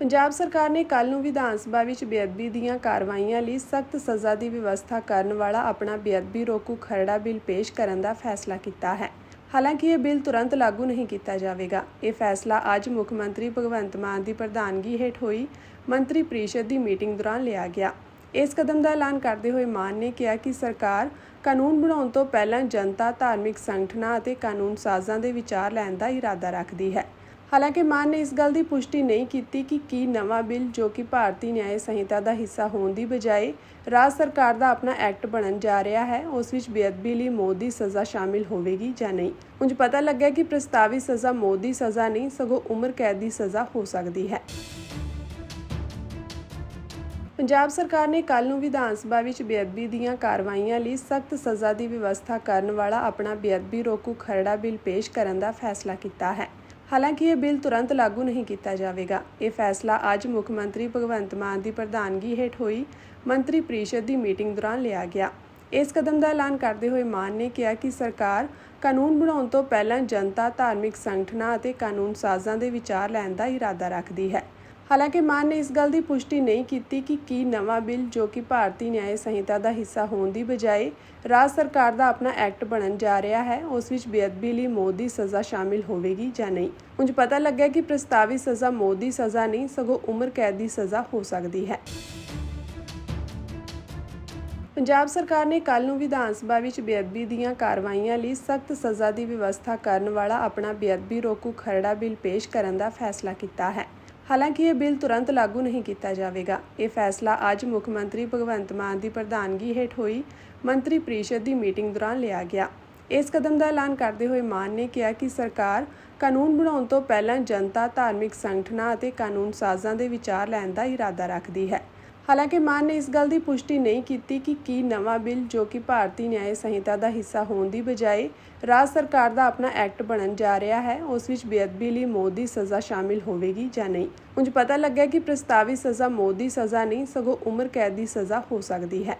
ਪੰਜਾਬ ਸਰਕਾਰ ਨੇ ਕੱਲ ਨੂੰ ਵਿਧਾਨ ਸਭਾ ਵਿੱਚ ਬੇਅਦਬੀ ਦੀਆਂ ਕਾਰਵਾਈਆਂ ਲਈ ਸਖਤ ਸਜ਼ਾ ਦੀ ਵਿਵਸਥਾ ਕਰਨ ਵਾਲਾ ਆਪਣਾ ਬੇਅਦਬੀ ਰੋਕੂ ਖਰੜਾ ਬਿੱਲ ਪੇਸ਼ ਕਰਨ ਦਾ ਫੈਸਲਾ ਕੀਤਾ ਹੈ। ਹਾਲਾਂਕਿ ਇਹ ਬਿੱਲ ਤੁਰੰਤ ਲਾਗੂ ਨਹੀਂ ਕੀਤਾ ਜਾਵੇਗਾ। ਇਹ ਫੈਸਲਾ ਅੱਜ ਮੁੱਖ ਮੰਤਰੀ ਭਗਵੰਤ ਮਾਨ ਦੀ ਪ੍ਰਧਾਨਗੀ ਹੇਠ ਹੋਈ ਮੰਤਰੀ ਪਰਿਸ਼ਦ ਦੀ ਮੀਟਿੰਗ ਦੌਰਾਨ ਲਿਆ ਗਿਆ। ਇਸ ਕਦਮ ਦਾ ਐਲਾਨ ਕਰਦੇ ਹੋਏ ਮਾਨ ਨੇ ਕਿਹਾ ਕਿ ਸਰਕਾਰ ਕਾਨੂੰਨ ਬਣਾਉਣ ਤੋਂ ਪਹਿਲਾਂ ਜਨਤਾ, ਧਾਰਮਿਕ ਸੰਗਠਨਾਂ ਅਤੇ ਕਾਨੂੰਨ ਸਾਜ਼ਾਂ ਦੇ ਵਿਚਾਰ ਲੈਣ ਦਾ ਇਰਾਦਾ ਰੱਖਦੀ ਹੈ। ਹਾਲਾਂਕਿ ਮਾਨ ਨੇ ਇਸ ਗੱਲ ਦੀ ਪੁਸ਼ਟੀ ਨਹੀਂ ਕੀਤੀ ਕਿ ਕੀ ਨਵਾਂ ਬਿੱਲ ਜੋ ਕਿ ਭਾਰਤੀ ਨਿਆਇ ਸੰਹਿਤਾ ਦਾ ਹਿੱਸਾ ਹੋਣ ਦੀ ਬਜਾਏ ਰਾਜ ਸਰਕਾਰ ਦਾ ਆਪਣਾ ਐਕਟ ਬਣਨ ਜਾ ਰਿਹਾ ਹੈ, ਉਸ ਵਿੱਚ ਬੇਅਦਬੀ ਲਈ ਮੌਤ ਦੀ ਸਜ਼ਾ ਸ਼ਾਮਿਲ ਹੋਵੇਗੀ ਜਾਂ ਨਹੀਂ? ਉਂਝ ਪਤਾ ਲੱਗਿਆ ਕਿ ਪ੍ਰਸਤਾਵਿਤ ਸਜ਼ਾ ਮੌਤ ਦੀ ਸਜ਼ਾ ਨਹੀਂ, ਸਗੋਂ ਉਮਰ ਕੈਦ ਦੀ ਸਜ਼ਾ ਹੋ ਸਕਦੀ ਹੈ। ਪੰਜਾਬ ਸਰਕਾਰ ਨੇ ਕੱਲ ਨੂੰ ਵਿਧਾਨ ਸਭਾ ਵਿੱਚ ਬੇਅਦਬੀ ਦੀਆਂ ਕਾਰਵਾਈਆਂ ਲਈ ਸਖਤ ਸਜ਼ਾ ਦੀ ਵਿਵਸਥਾ ਕਰਨ ਵਾਲਾ ਆਪਣਾ ਬੇਅਦਬੀ ਰੋਕੂ ਖਰੜਾ ਬਿੱਲ ਪੇਸ਼ ਕਰਨ ਦਾ ਫੈਸਲਾ ਕੀਤਾ ਹੈ। ਹਾਲਾਂਕਿ ਇਹ ਬਿੱਲ ਤੁਰੰਤ ਲਾਗੂ ਨਹੀਂ ਕੀਤਾ ਜਾਵੇਗਾ। ਇਹ ਫੈਸਲਾ ਅੱਜ ਮੁੱਖ ਮੰਤਰੀ ਭਗਵੰਤ ਮਾਨ ਦੀ ਪ੍ਰਧਾਨਗੀ ਹੇਠ ਹੋਈ ਮੰਤਰੀ ਪ੍ਰੀਸ਼ਦ ਦੀ ਮੀਟਿੰਗ ਦੌਰਾਨ ਲਿਆ ਗਿਆ। ਇਸ ਕਦਮ ਦਾ ਐਲਾਨ ਕਰਦੇ ਹੋਏ ਮਾਨ ਨੇ ਕਿਹਾ ਕਿ ਸਰਕਾਰ ਕਾਨੂੰਨ ਬਣਾਉਣ ਤੋਂ ਪਹਿਲਾਂ ਜਨਤਾ ਧਾਰਮਿਕ ਸੰਗਠਨਾਂ ਅਤੇ ਕਾਨੂੰਨ ਸਾਜ਼ਾਂ ਦੇ ਵਿਚਾਰ ਲੈਣ ਦਾ ਇਰਾਦਾ ਰੱਖਦੀ ਹੈ। ਹਾਲਾਂਕਿ ਮਾਨ ਨੇ ਇਸ ਗੱਲ ਦੀ ਪੁਸ਼ਟੀ ਨਹੀਂ ਕੀਤੀ ਕਿ ਕੀ ਨਵਾਂ ਬਿੱਲ ਜੋ ਕਿ ਭਾਰਤੀ ਨਿਆਇ ਸੰਹਿਤਾ ਦਾ ਹਿੱਸਾ ਹੋਣ ਦੀ ਬਜਾਏ ਰਾਜ ਸਰਕਾਰ ਦਾ ਆਪਣਾ ਐਕਟ ਬਣਨ ਜਾ ਰਿਹਾ ਹੈ, ਉਸ ਵਿੱਚ ਬੇਅਦਬੀ ਲਈ ਮੌਤ ਦੀ ਸਜ਼ਾ ਸ਼ਾਮਿਲ ਹੋਵੇਗੀ ਜਾਂ ਨਹੀਂ? ਉਂਝ ਪਤਾ ਲੱਗਿਆ ਕਿ ਪ੍ਰਸਤਾਵਿਤ ਸਜ਼ਾ ਮੌਤ ਦੀ ਸਜ਼ਾ ਨਹੀਂ, ਸਗੋਂ ਉਮਰ ਕੈਦ ਦੀ ਸਜ਼ਾ ਹੋ ਸਕਦੀ ਹੈ। ਪੰਜਾਬ ਸਰਕਾਰ ਨੇ ਕੱਲ ਨੂੰ ਵਿਧਾਨ ਸਭਾ ਵਿੱਚ ਬੇਅਦਬੀ ਦੀਆਂ ਕਾਰਵਾਈਆਂ ਲਈ ਸਖਤ ਸਜ਼ਾ ਦੀ ਵਿਵਸਥਾ ਕਰਨ ਵਾਲਾ ਆਪਣਾ ਬੇਅਦਬੀ ਰੋਕੂ ਖਰੜਾ ਬਿੱਲ ਪੇਸ਼ ਕਰਨ ਦਾ ਫੈਸਲਾ ਕੀਤਾ ਹੈ। ਹਾਲਾਂਕਿ ਇਹ ਬਿੱਲ ਤੁਰੰਤ ਲਾਗੂ ਨਹੀਂ ਕੀਤਾ ਜਾਵੇਗਾ। ਇਹ ਫੈਸਲਾ ਅੱਜ ਮੁੱਖ ਮੰਤਰੀ ਭਗਵੰਤ ਮਾਨ ਦੀ ਪ੍ਰਧਾਨਗੀ ਹੇਠ ਹੋਈ ਮੰਤਰੀ ਪ੍ਰੀਸ਼ਦ ਦੀ ਮੀਟਿੰਗ ਦੌਰਾਨ ਲਿਆ ਗਿਆ। ਇਸ ਕਦਮ ਦਾ ਐਲਾਨ ਕਰਦੇ ਹੋਏ ਮਾਨ ਨੇ ਕਿਹਾ ਕਿ ਸਰਕਾਰ ਕਾਨੂੰਨ ਬਣਾਉਣ ਤੋਂ ਪਹਿਲਾਂ ਜਨਤਾ, ਧਾਰਮਿਕ ਸੰਗਠਨਾਂ ਅਤੇ ਕਾਨੂੰਨ ਸਾਜ਼ਾਂ ਦੇ ਵਿਚਾਰ ਲੈਣ ਦਾ ਇਰਾਦਾ ਰੱਖਦੀ ਹੈ। ਹਾਲਾਂਕਿ ਮਾਨ ਨੇ ਇਸ ਗੱਲ ਦੀ ਪੁਸ਼ਟੀ ਨਹੀਂ ਕੀਤੀ ਕਿ ਕੀ ਨਵਾਂ ਬਿੱਲ ਜੋ ਕਿ ਭਾਰਤੀ ਨਿਆਇ ਸੰਹਿਤਾ ਦਾ ਹਿੱਸਾ ਹੋਣ ਦੀ ਬਜਾਏ ਰਾਜ ਸਰਕਾਰ ਦਾ ਆਪਣਾ ਐਕਟ ਬਣਨ ਜਾ ਰਿਹਾ ਹੈ, ਉਸ ਵਿੱਚ ਬੇਅਦਬੀ ਲਈ ਮੌਤ ਦੀ ਸਜ਼ਾ ਸ਼ਾਮਿਲ ਹੋਵੇਗੀ ਜਾਂ ਨਹੀਂ? ਉਂਝ ਪਤਾ ਲੱਗਿਆ ਕਿ ਪ੍ਰਸਤਾਵਿਤ ਸਜ਼ਾ ਮੌਤ ਦੀ ਸਜ਼ਾ ਨਹੀਂ, ਸਗੋਂ ਉਮਰ ਕੈਦ ਦੀ ਸਜ਼ਾ ਹੋ ਸਕਦੀ ਹੈ।